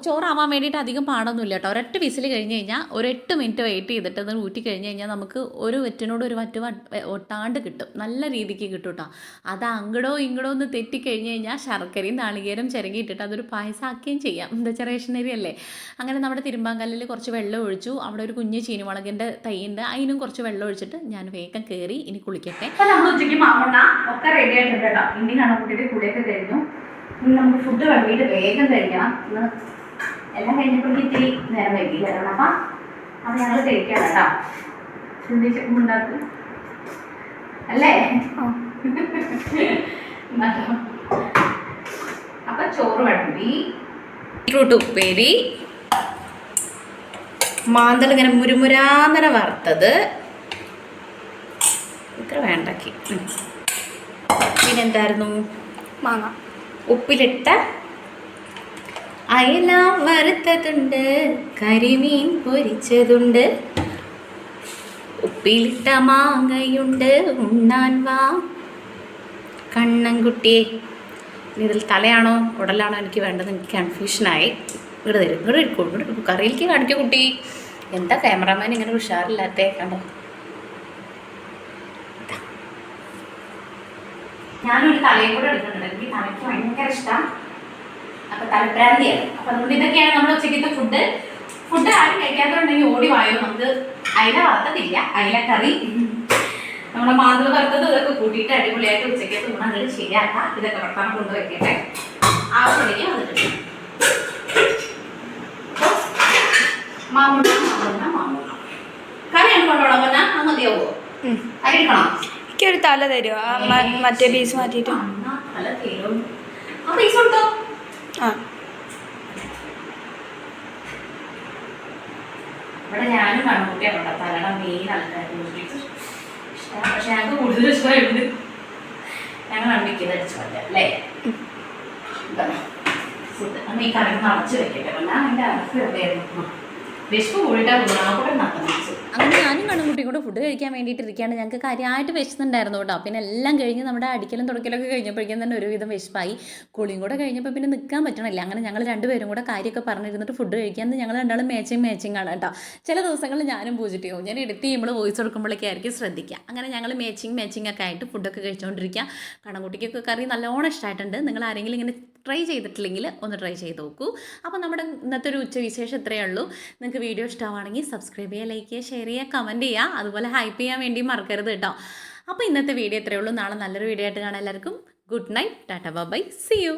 ചോറാവാൻ വേണ്ടിയിട്ട് അധികം പാടൊന്നുമില്ല കേട്ടോ. ഒരൊറ്റ വിസിൽ കഴിഞ്ഞ് കഴിഞ്ഞാൽ ഒരു എട്ട് മിനിറ്റ് വെയിറ്റ് ചെയ്തിട്ട് അത് ഊറ്റി കഴിഞ്ഞ് കഴിഞ്ഞാൽ നമുക്ക് ഒരു വെറ്റിനോട് ഒരു വറ്റ് ഒട്ടാണ്ട് കിട്ടും. നല്ല രീതിക്ക് കിട്ടും കേട്ടോ അത് അങ്ങടോ ഇങ്ങടോ ഒന്ന് തെറ്റിക്കഴിഞ്ഞ് കഴിഞ്ഞാൽ ശർക്കരയും നാളികേരം ചിരങ്ങിയിട്ടിട്ട് അതൊരു പായസാക്കുകയും ചെയ്യാം. എന്താ വെച്ചാൽ അല്ലേ? അങ്ങനെ നമ്മുടെ തിരുമ്പാങ്കല്ലിൽ കുറച്ച് വെള്ളം ഒഴിച്ചു. അവിടെ ഒരു കുഞ്ഞ് ചീനിമുളകിന്റെ തൈയുണ്ട്. അതിനും കുറച്ച് വെള്ളം ഒഴിച്ചിട്ട് ഞാൻ വേഗം കയറി ഇനി കുളിക്കട്ടെ. നമ്മൾ ഉച്ചയ്ക്ക് മാമണ്ണ ഒക്കെ റെഡി ആയിട്ടുണ്ട് കേട്ടോ ഇനി കണക്കുട്ടിയുടെ കൂടെയൊക്കെ കഴിഞ്ഞു. നമുക്ക് ഫുഡ് വേണ്ടിയിട്ട് വേഗം കഴിക്കണം. ഇന്ന് എല്ലാം കഴിഞ്ഞപ്പോഴേക്ക് ഇത്തിരി നേരം വൈകി തരണം അപ്പം അത് ഞങ്ങൾ കഴിക്കണം കേട്ടോ. ചിന്തിച്ചുണ്ടാക്കും അല്ലേ? എന്നാട്ടോ. അപ്പൊ ചോറ് വിളമ്പി ബീട്രൂട്ട് ഉപ്പേരി. മാന്തൽ ഇങ്ങനെ മുരുമുരാന്നര വറുത്തത്. ഇത്ര വേണ്ടാക്കി. പിന്നെന്തായിരുന്നു? മാങ്ങ. ഉപ്പിലിട്ട അയല വറുത്തതുണ്ട് കരിമീൻ പൊരിച്ചതുണ്ട്. ഉപ്പിലിട്ട മാങ്ങയുണ്ട് ഉണ്ണാൻ വാ. കണ്ണൻകുട്ടിയെ ഇതിൽ തലയാണോ ഉടലാണോ എനിക്ക് വേണ്ടത്? എനിക്ക് കൺഫ്യൂഷനായി ഇവിടെ തരും ഇവിടെ ഇരിക്കും കറിയിലേക്ക് കാണിക്കൂ കുട്ടി. എന്താ ക്യാമറാമാൻ ഇങ്ങനെ ഉഷാറില്ലാത്തേ? കണ്ടോ? ഞാനൊരു തലയും കൂടെ എടുത്തിട്ടുണ്ട്. എനിക്ക് തലയ്ക്ക് ഭയങ്കര ഇഷ്ടം. അപ്പൊ തലപ്രാന്തിയാണ്. അപ്പൊ നമ്മൾ ഇതൊക്കെയാണ് നമ്മൾ ഉച്ചക്കത്തെ ഫുഡ് ഫുഡ് ആരും കഴിക്കാത്തതുണ്ടെങ്കിൽ ഓടി വായോ? നമുക്ക് അയില വറുത്തതില്ല. അയില കറി നമ്മുടെ മാതൃ വറുത്തത് ഇതൊക്കെ കൂട്ടിയിട്ട് അടിപൊളിയായിട്ട് ഉച്ചക്കത്തെ ഗുണം അങ്ങോട്ട് ശരിയാക്കാം. ഇതൊക്കെ വർത്താനം കൊണ്ട് വെക്കട്ടെ ആവശ്യമില്ലെങ്കിൽ വന്നിട്ടുണ്ട് മാമുണ്ണ മാമുണ്ണ മാമുണ്ണ കറിയാണ് കൊണ്ടുപോകണം പറഞ്ഞാൽ അത് മതിയാവോ? ഉം. എനിക്കൊരു തല തരുമോ ആ മറ്റേ പീസ് മാറ്റിയിട്ട്. അന്നാ ആ. ഇവിടെ ഞാനും കണ്ണുകുട്ടിയാണ് കേട്ടോ. തലയുടെ മെയിൻ ആൾക്കാർ പക്ഷെ ഞങ്ങൾക്ക് കൂടുതൽ ഇഷ്ടമായിട്ടുണ്ട് ഞങ്ങൾ അമ്മിക്കുന്നത് അടിച്ചു പറ്റാം അല്ലേ? ഈ നിറച്ച് വെക്കട്ടെ. അല്ല ഞാൻ എന്റെ അരഫ് എവിടെയായിരുന്നു അങ്ങനെ ഞാനും കണ്ണുകുട്ടിയും കൂടെ ഫുഡ് കഴിക്കാൻ വേണ്ടിയിട്ട് ഇരിക്കുകയാണ് ഞങ്ങൾക്ക് കാര്യമായിട്ട് വിശന്നുണ്ടായിരുന്നു കേട്ടോ. പിന്നെ എല്ലാം കഴിഞ്ഞ് നമ്മുടെ അടിക്കലും തുടക്കലൊക്കെ കഴിഞ്ഞപ്പോഴേക്കും തന്നെ ഒരുവിധം വിശപ്പായി. കുളിയും കൂടെ കഴിഞ്ഞപ്പോൾ പിന്നെ നിൽക്കാൻ പറ്റണില്ല. അങ്ങനെ ഞങ്ങൾ രണ്ടുപേരും കൂടെ കാര്യമൊക്കെ പറഞ്ഞിരുന്നിട്ട് ഫുഡ് കഴിക്കാൻ ഞങ്ങൾ രണ്ടാളും മാച്ചിങ് മാച്ചിങ് ആണ് കേട്ടോ. ചില ദിവസങ്ങളിൽ ഞാനും പൂജിട്ട് പോകും ഞാൻ എടുത്ത് നമ്മൾ വോയിസ് കൊടുക്കുമ്പോഴൊക്കെ ആയിരിക്കും ശ്രദ്ധിക്കുക. അങ്ങനെ ഞങ്ങൾ മാച്ചിങ് മാച്ചിങ് ഒക്കെ ആയിട്ട് ഫുഡൊക്കെ കഴിച്ചുകൊണ്ടിരിക്കുക. കണ്ണൻകുട്ടിക്കൊക്കെ കറി നല്ലോണം ഇഷ്ടമായിട്ടുണ്ട്. നിങ്ങൾ ആരെങ്കിലും ഇങ്ങനെ ട്രൈ ചെയ്തിട്ടില്ലെങ്കിൽ ഒന്ന് ട്രൈ ചെയ്ത് നോക്കൂ. അപ്പോൾ നമ്മുടെ ഇന്നത്തെ ഒരു ഉച്ചവിശേഷം ഇത്രയേ ഉള്ളൂ. നിങ്ങൾക്ക് വീഡിയോ ഇഷ്ടമാണെങ്കിൽ സബ്സ്ക്രൈബ് ചെയ്യുക ലൈക്ക് ചെയ്യുക ഷെയർ ചെയ്യുക കമന്റ് ചെയ്യുക. അതുപോലെ ഹൈപ്പ് ചെയ്യാൻ വേണ്ടി മറക്കരുത് കേട്ടോ. അപ്പോൾ ഇന്നത്തെ വീഡിയോ ഇത്രയേ ഉള്ളൂ. നാളെ നല്ലൊരു വീഡിയോ ആയിട്ട് കാണാം എല്ലാവർക്കും. Good night ta-ta bye see you